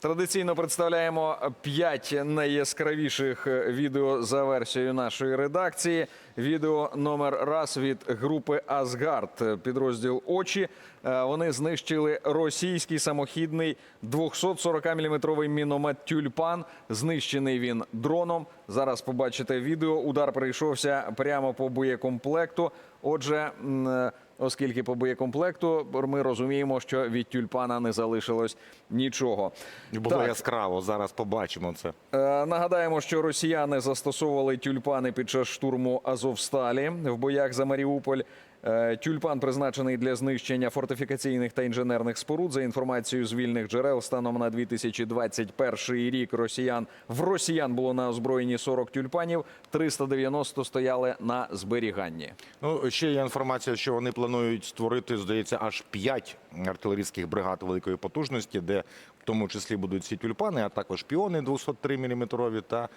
Традиційно представляємо п'ять найяскравіших відео за версією нашої редакції. Відео номер раз від групи Асгард, підрозділ Очі. Е, Вони знищили російський самохідний 240-мм міномет Тюльпан. Знищений він дроном. Зараз побачите відео. Удар прийшовся прямо по боєкомплекту. Отже, е, оскільки по боєкомплекту ми розуміємо, що від тюльпана не залишилось нічого. Було Так. яскраво. Зараз побачимо це. Е, Нагадаємо, що росіяни застосовували тюльпани під час штурму Азовсталі в боях за Маріуполь. Е, Тюльпан призначений для знищення фортифікаційних та інженерних споруд. За інформацією з вільних джерел, станом на 2021 рік росіян в росіян було на озброєнні 40 тюльпанів, 390 стояли на зберіганні. Ну ще є інформація, що вони планують створити, здається, аж п'ять артилерійських бригад великої потужності, де в тому числі будуть ці тюльпани, а також піони 203 мм та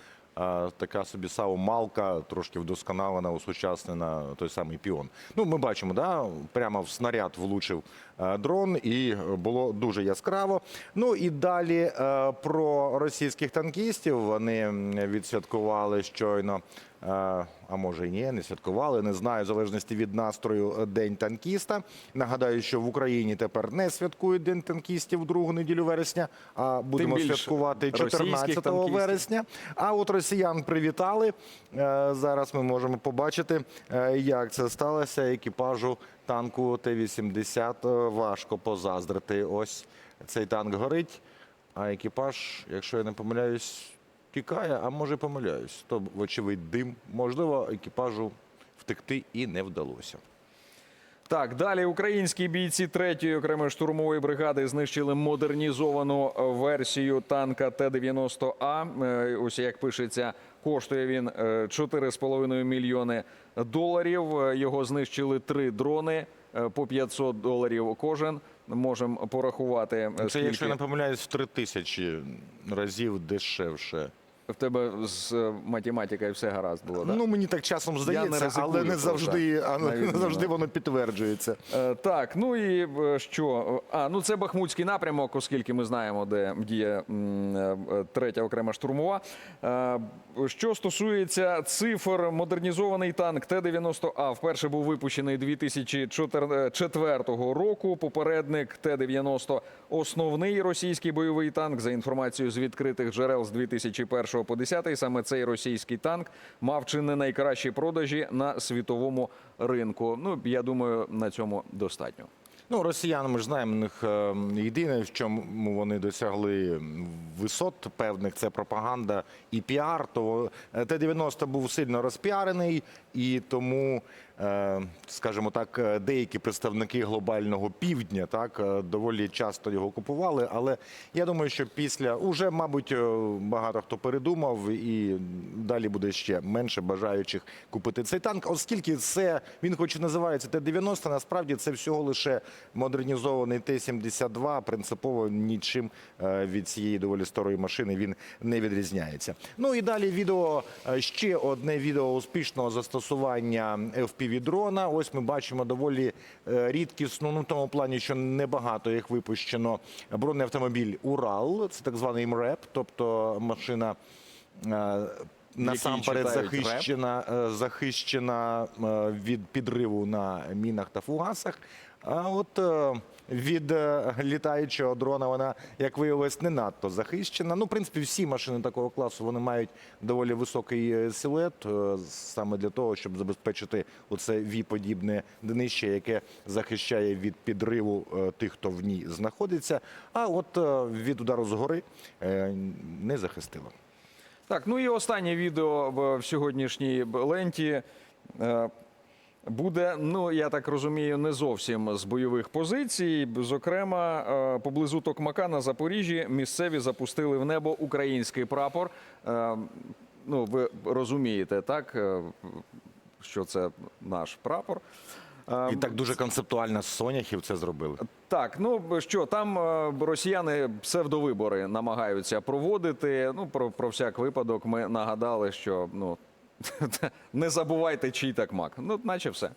така собі САУ Малка, трошки вдосконалена, усучаснена той самий піон. Ну, ми бачимо, да, прямо в снаряд влучив е, дрон, і було дуже яскраво. Ну і далі е, про російських танкістів вони відсвяткували щойно. Е, А може і ні, не святкували, не знаю, в залежності від настрою День танкіста. Нагадаю, що в Україні тепер не святкують День танкістів другу неділю вересня, а будемо святкувати 14 вересня. А от росіян привітали. Е, Зараз ми можемо побачити, е, як це сталося. Екіпажу танку Т-80 е, важко позаздрити. Ось цей танк горить, а екіпаж, якщо я не помиляюсь, тікає, а може помиляюсь. То, вочевидь, дим. Можливо, екіпажу втекти і не вдалося. Так, далі українські бійці 3-ї окремої штурмової бригади знищили модернізовану е, версію танка Т-90А. Е, Ось як пишеться, коштує він е, 4,5 мільйони доларів. Е, Його знищили три дрони е, по 500 доларів кожен. Можемо порахувати. е, Це, скільки якщо я не помиляюсь, в три тисячі разів дешевше. В тебе з е, математикою все гаразд було. Да? Ну, мені так часом здається, ризикую але не завжди, а навіть не не завжди воно підтверджується. Е, Так, ну і е, що? А, ну це Бахмутський напрямок, оскільки ми знаємо, де діє третя окрема штурмова. Що стосується цифр, модернізований танк Т-90А вперше був випущений 2004 року. Попередник Т-90 основний російський бойовий танк. За інформацією з відкритих джерел з 2001 по 10 саме цей російський танк мав чи не найкращі продажі на світовому ринку. Ну я думаю, на цьому достатньо. Ну, росіяни, ми ж знаємо, у них е, єдине, в чому вони досягли висот певних, це пропаганда і піар. То е, Т-90 був сильно розпіарений, і тому, е, скажімо так, деякі представники глобального півдня так доволі часто його купували. Але я думаю, що після уже, мабуть, багато хто передумав, і далі буде ще менше бажаючих купити цей танк, оскільки це він, хоч і називається Т-90, насправді це всього лише модернізований Т-72, принципово нічим е, від цієї доволі старої машини він не відрізняється. Ну і далі відео е, ще одне відео успішного застосування FPV-дрона. Ось ми бачимо доволі е, рідкісну, ну в тому плані, що небагато їх випущено. Бронеавтомобіль Урал, це так званий МРЕП, тобто машина. Насамперед захищена, захищена від підриву на мінах та фугасах. А от е, від е, літаючого дрона вона, як виявилось, не надто захищена. Ну, в принципі, всі машини такого класу вони мають доволі високий е, силует, саме для того, щоб забезпечити оце ві-подібне днище, яке захищає від підриву тих, хто в ній знаходиться. А от від удару згори не захистило. Так, ну і останнє відео в сьогоднішній ленті. Буде, ну я так розумію, не зовсім з бойових позицій. Зокрема, е, поблизу Токмака на Запоріжжі місцеві запустили в небо український прапор. Е, Ну, ви розумієте, так, е, що це наш прапор. І так дуже концептуально з соняхів це зробили. так, ну що там росіяни псевдовибори намагаються проводити. Ну про, про всяк випадок ми нагадали, що ну не забувайте чий так мак. Ну, наче все.